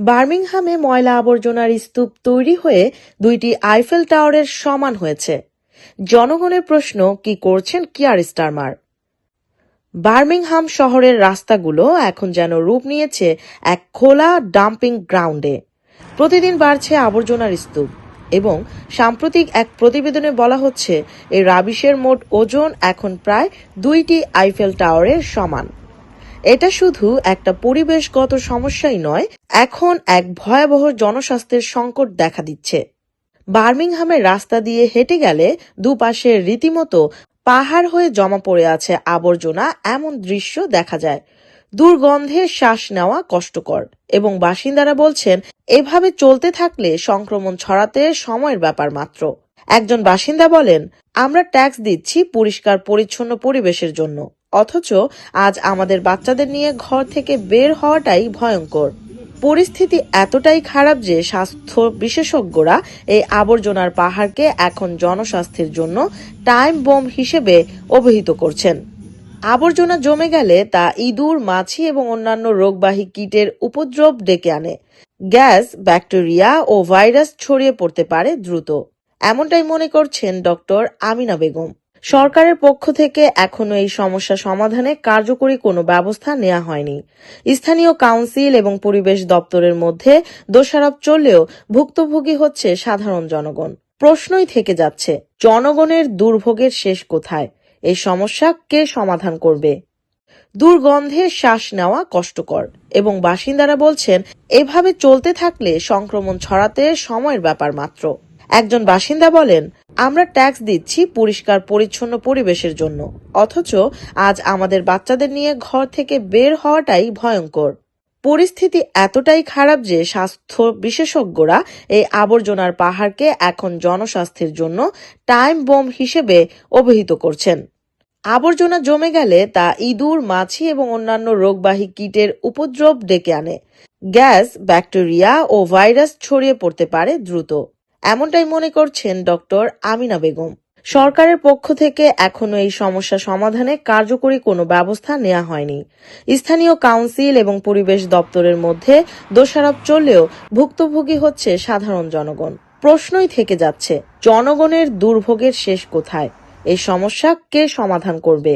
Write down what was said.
বার্মিংহামে ময়লা আবর্জনার স্তূপ তৈরি হয়ে দুইটি আইফেল টাওয়ারের সমান হয়েছে। জনগণের প্রশ্ন, কি করছেন কিয়ার স্টারমার? বার্মিংহাম শহরের রাস্তাগুলো এখন যেন রূপ নিয়েছে এক খোলা ডাম্পিং গ্রাউন্ডে। প্রতিদিন বাড়ছে আবর্জনার স্তূপ এবং সাম্প্রতিক এক প্রতিবেদনে বলা হচ্ছে এই রাবিশের মোট ওজন এখন প্রায় দুইটি আইফেল টাওয়ারের সমান। এটা শুধু একটা পরিবেশগত সমস্যাই নয়, এখন এক ভয়াবহ জনস্বাস্থ্যের সংকট দেখা দিচ্ছে। বার্মিংহামের রাস্তা দিয়ে হেঁটে গেলে দুপাশে রীতিমতো পাহাড় হয়ে জমা পড়ে আছে আবর্জনা এমন দৃশ্য দেখা যায়। দুর্গন্ধে শ্বাস নেওয়া কষ্টকর এবং বাসিন্দারা বলছেন, এভাবে চলতে থাকলে সংক্রমণ ছড়াতে সময়ের ব্যাপার মাত্র। একজন বাসিন্দা বলেন, আমরা ট্যাক্স দিচ্ছি পরিষ্কার পরিচ্ছন্ন পরিবেশের জন্য। অথচ আজ আমাদের বাচ্চাদের নিয়ে ঘর থেকে বের হওয়াটাই ভয়ঙ্কর। পরিস্থিতি এতটাই খারাপ যে স্বাস্থ্য বিশেষজ্ঞরা এই আবর্জনার পাহাড়কে এখন জনস্বাস্থ্যের জন্য টাইম বোম হিসেবে অভিহিত করছেন। আবর্জনা জমে গেলে তা ইঁদুর, মাছি এবং অন্যান্য রোগবাহী কীটের উপদ্রব ডেকে আনে। গ্যাস, ব্যাকটেরিয়া ও ভাইরাস ছড়িয়ে পড়তে পারে দ্রুত। এমনটাই মনে করছেন ডক্টর আমিনা বেগম। সরকারের পক্ষ থেকে এখনও এই সমস্যা সমাধানে কার্যকরী কোনো ব্যবস্থা নেওয়া হয়নি। স্থানীয় কাউন্সিল এবং পরিবেশ দপ্তরের মধ্যে দোষারোপ চললেও ভুক্তভোগী হচ্ছে সাধারণ জনগণ। প্রশ্নই থেকে যাচ্ছে, জনগণের দুর্ভোগের শেষ কোথায়? এই সমস্যা কে সমাধান করবে? দুর্গন্ধে শ্বাস নেওয়া কষ্টকর এবং বাসিন্দারা বলছেন, এভাবে চলতে থাকলে সংক্রমণ ছড়াতে সময়ের ব্যাপার মাত্র। একজন বাসিন্দা বলেন আমরা ট্যাক্স দিচ্ছি পরিষ্কার, পরিচ্ছন্ন পরিবেশের জন্য। অথচ আজ আমাদের বাচ্চাদের নিয়ে ঘর থেকে বের হওয়াটাই ভয়ঙ্কর। পরিস্থিতি এতটাই খারাপ যে স্বাস্থ্য বিশেষজ্ঞরা এই আবর্জনার পাহাড়কে এখন জনস্বাস্থ্যের জন্য টাইম বোম হিসেবে অভিহিত করছেন। আবর্জনা জমে গেলে তা ইঁদুর, মাছি এবং অন্যান্য রোগবাহী কীটের উপদ্রব ডেকে আনে। গ্যাস, ব্যাকটেরিয়া ও ভাইরাস ছড়িয়ে পড়তে পারে দ্রুত। এমনটাই মনে করছেন ডক্টর আমিনা বেগম। সরকারের পক্ষ থেকে এখনও এই সমস্যা সমাধানে কার্যকরী কোনো ব্যবস্থা নেওয়া হয়নি। স্থানীয় কাউন্সিল এবং পরিবেশ দপ্তরের মধ্যে দোষারোপ চললেও ভুক্তভোগী হচ্ছে সাধারণ জনগণ। প্রশ্নই থেকে যাচ্ছে, জনগণের দুর্ভোগের শেষ কোথায়? এই সমস্যা কে সমাধান করবে?